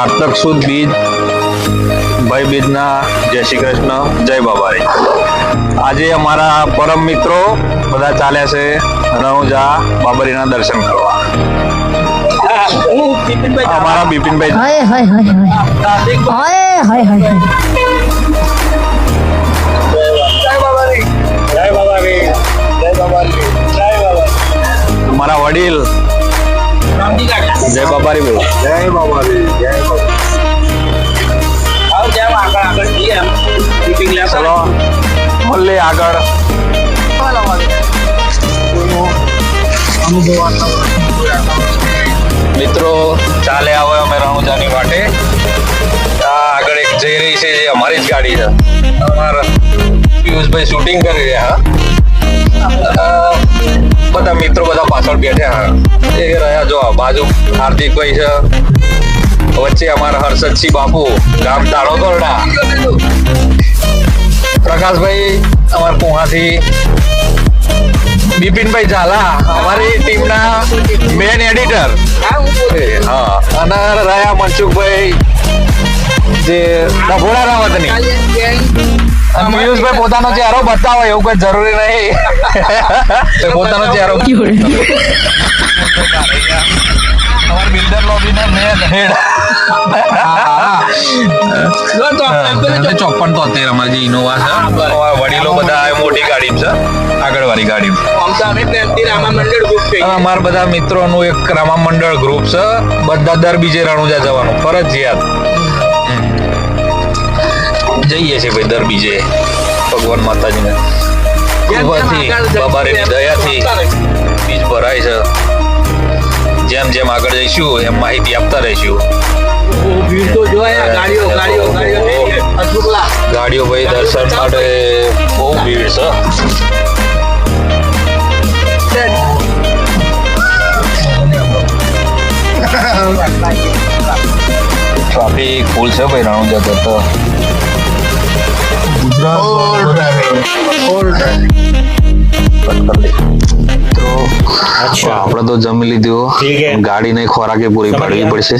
કારતક સુદ બીજ. ભાઈ બીજના જય શ્રી કૃષ્ણ જય બાબારી. આજે અમારા પરમ મિત્રો બધા ચાલ્યા છે રણુજા બાબરીના દર્શન કરવા. અમારા બિપિનભાઈ. હાય હાય હાય હાય. હાય હાય હાય અમારા વડીલ. જય બાબારી બોલો. જય બાબારી જય ચલો. મળીએ આગળ. મિત્રો ચાલે આવે અમે રણુજાની માટે આ આગળ એક જઈ રહી છે જે અમારી જ ગાડી છે. અમારા પિયુષભાઈ શૂટિંગ કરી રહ્યા. હા. બધા મિત્રો બધા પાછળ બેઠ્યા. એ રહ્યા જો બાજુ હાર્દિકભાઈ છે. વચ્ચે અમારા હર્ષદસિંહ બાપુ, ગામ તાળોગરડા પ્રકાશભાઈ, અમારા કુહાથી બિપિનભાઈ ઝાલા, અમારી ટીમના મેન એડિટર હા. અને રહ્યા મનસુખભાઈ, જે ડભોડા રાવતની. પિયુષભાઈ પોતાનો ચહેરો બતાવો એવું કઈ જરૂરી નહીં. પોતાનો ચહેરો. બિલ્ડર લોબીના મેન હેડ ચોપન તોતેર અમારી જે ઇનોવા છે. વડીલો બધા મોટી ગાડી છે. આગળ વાળી ગાડી અમારા બધા મિત્રોનું એક રામા મંડળ ગ્રુપ છે. બધા દર બીજે રણુજા જવાનું. ફરજિયાત. જઈએ છીએ ભાઈ દર બીજે ભગવાન માતાજીને. કૃપાથી બાબારીની દયાથી બીજ ભરાય છે. જેમ જેમ આગળ જઈશું એમ માહિતી આપતા રહીશું. ગાડીઓ ભાઈ દર્શન માટે બહુ ભીડ છે. ટ્રાફિક ફૂલ છે ભાઈ રણુજા કરતો તો આપણે તો જમી લીધું. ગાડી ને ખોરાકે પૂરી પાડવી પડશે.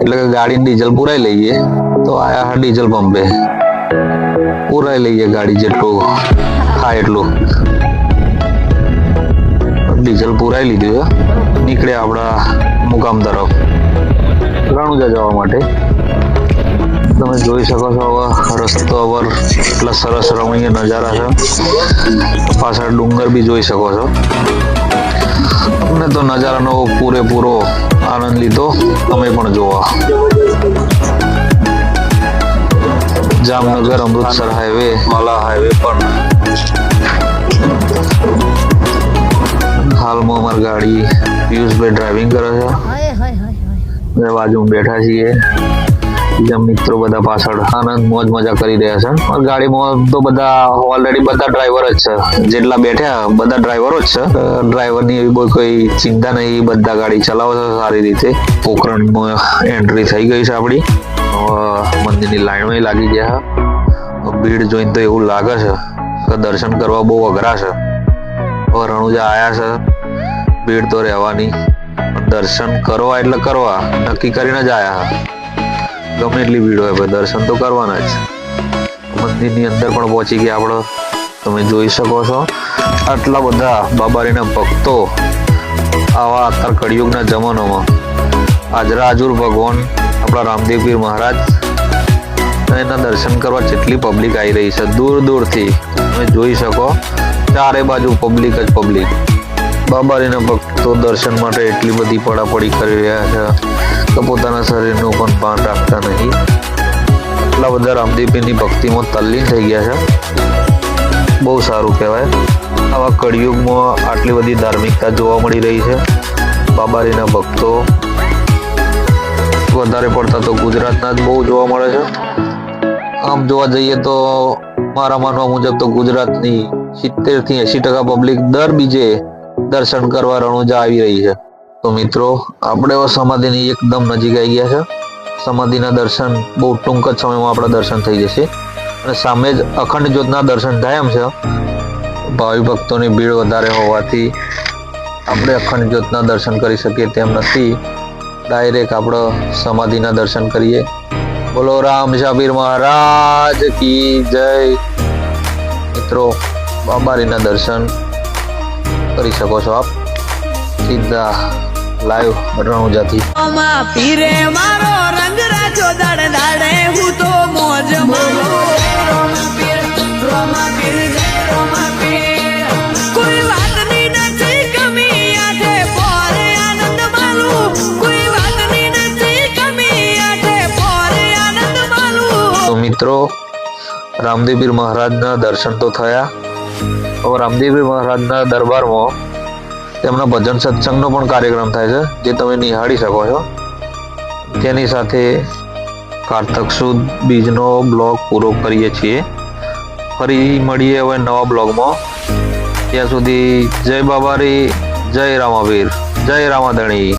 એટલે કે ગાડી ડીઝલ પુરાઈ લઈએ. તો આયા હા ડીઝલ પંપે. પુરાઈ લઈએ ગાડી જેટલું. હા એટલું. ડીઝલ પુરાઈ લીધું નીકળ્યા નીકળે આપણા મુકામ તરફ. રણુજા જવા માટે. તમે જોઈ શકો છો હવે રસ્તો અવર એટલા સરસ રમણીય નજારા છે. પાછળ ડુંગર બી જોઈ શકો છો. અમને તો નજારાનો પૂરેપૂરો આનંદ લીધો તમે પણ જોવા. જામનગર અમૃતસર હાઈવે માલા હાઈવે પણ. હાલમાં અમારી ગાડી પિયુષભાઈ ડ્રાઇવિંગ કરે છે. હાય હાય હાય હાય. બાજુ બેઠા છીએ. બીજા મિત્રો બધા પાછળ આનંદ, મોજ મજા કરી રહ્યા છે. ગાડીમાં તો બધા ઓલરેડી બધા ડ્રાઈવર જ છે. જેટલા બેઠ્યા બધા ડ્રાઈવરો જ છે. ડ્રાઈવરની એવી કોઈ કોઈ ચિંતા નહીં બધા ગાડી ચલાવે છે સારી રીતે. પોખરણમાં એન્ટ્રી થઈ ગઈ છે આપણી. મંદિરની લાઈનમાં લાગી ગયા ભીડ જોઈને તો એવું લાગે છે કે દર્શન કરવા બહુ અઘરા છે. રણુજા આયા છે. ભીડ તો રહેવાની. દર્શન કરવા એટલે કરવા. નક્કી કરીને જ આયા ગમે એટલી ભીડ હોય દર્શન તો કરવાના જ. મંદિરની અંદર પણ પહોંચી ગયા આપણે. તમે જોઈ શકો છો, આટલા બધા બાબારીના ભક્તો આવા અત્યાર કળિયુગના જમાનામાં હાજુર ભગવાન આપણા રામદેવ પીર મહારાજ એના દર્શન કરવા જેટલી પબ્લિક આવી રહી છે, દૂર દૂરથી. તમે જોઈ શકો, ચારે બાજુ પબ્લિક જ પબ્લિક બાબારીના ભક્તો દર્શન માટે એટલી બધી પડાપડી કરી રહ્યા છે. કે પોતાના શરીરનું પણ ભાન રાખતા નહીં. એટલા બધા રામદેવપીરની ભક્તિમાં તલ્લીન થઈ ગયા છે. બહુ સારું કહેવાય. આવા કળિયુગમાં આટલી બધી ધાર્મિકતા જોવા મળી રહી છે. બાબારીના ભક્તો વધારે પડતા તો ગુજરાતના જ બહુ જોવા મળે છે. આમ જોવા જઈએ તો મારા માનવા મુજબ તો ગુજરાતની સિત્તેરથી એસી ટકા પબ્લિક દર બીજે દર્શન કરવા રણુજા આવી રહી છે. તો મિત્રો, આપણે સમાધિની એકદમ નજીક આવી ગયા છે. સમાધિના દર્શન બહુ ટૂંક જ સમયમાં આપણા દર્શન થઈ જશે. અને સામે જ અખંડ જ્યોતના દર્શન થાય એમ છે. ભાવિ ભક્તોની ભીડ વધારે હોવાથી આપણે અખંડ જ્યોતના દર્શન કરી શકીએ તેમ નથી. ડાયરેક્ટ આપણે સમાધિના દર્શન કરીએ. બોલો રામ શાબીર મહારાજ કી જય. મિત્રો, બાબારીના દર્શન કરી શકો છો આપ. સીધા લાઈવ રણુજાથી માં પીરે મારો રંગ રાજો દાડે દાડે હું તો મોજ મારું કોઈ વાતની નથી કમી આઠે પોરે આનંદ માલું કોઈ વાતની નથી કમી આઠે પોરે આનંદ માલું તો મિત્રો રામદેવપીર મહારાજના દર્શન તો થયા હવે રામદેવપીર મહારાજના દરબારમાં તેમના ભજન સત્સંગનો પણ કાર્યક્રમ થાય છે, જે તમે નિહાળી શકો છો. તેની સાથે કારતક સુદ બીજનો બ્લોગ પૂરો કરીએ છીએ. ફરી મળીએ હવે નવા બ્લોગમાં. ત્યાં સુધી જય બાબારી, જય રામાવીર, જય રામાધણી.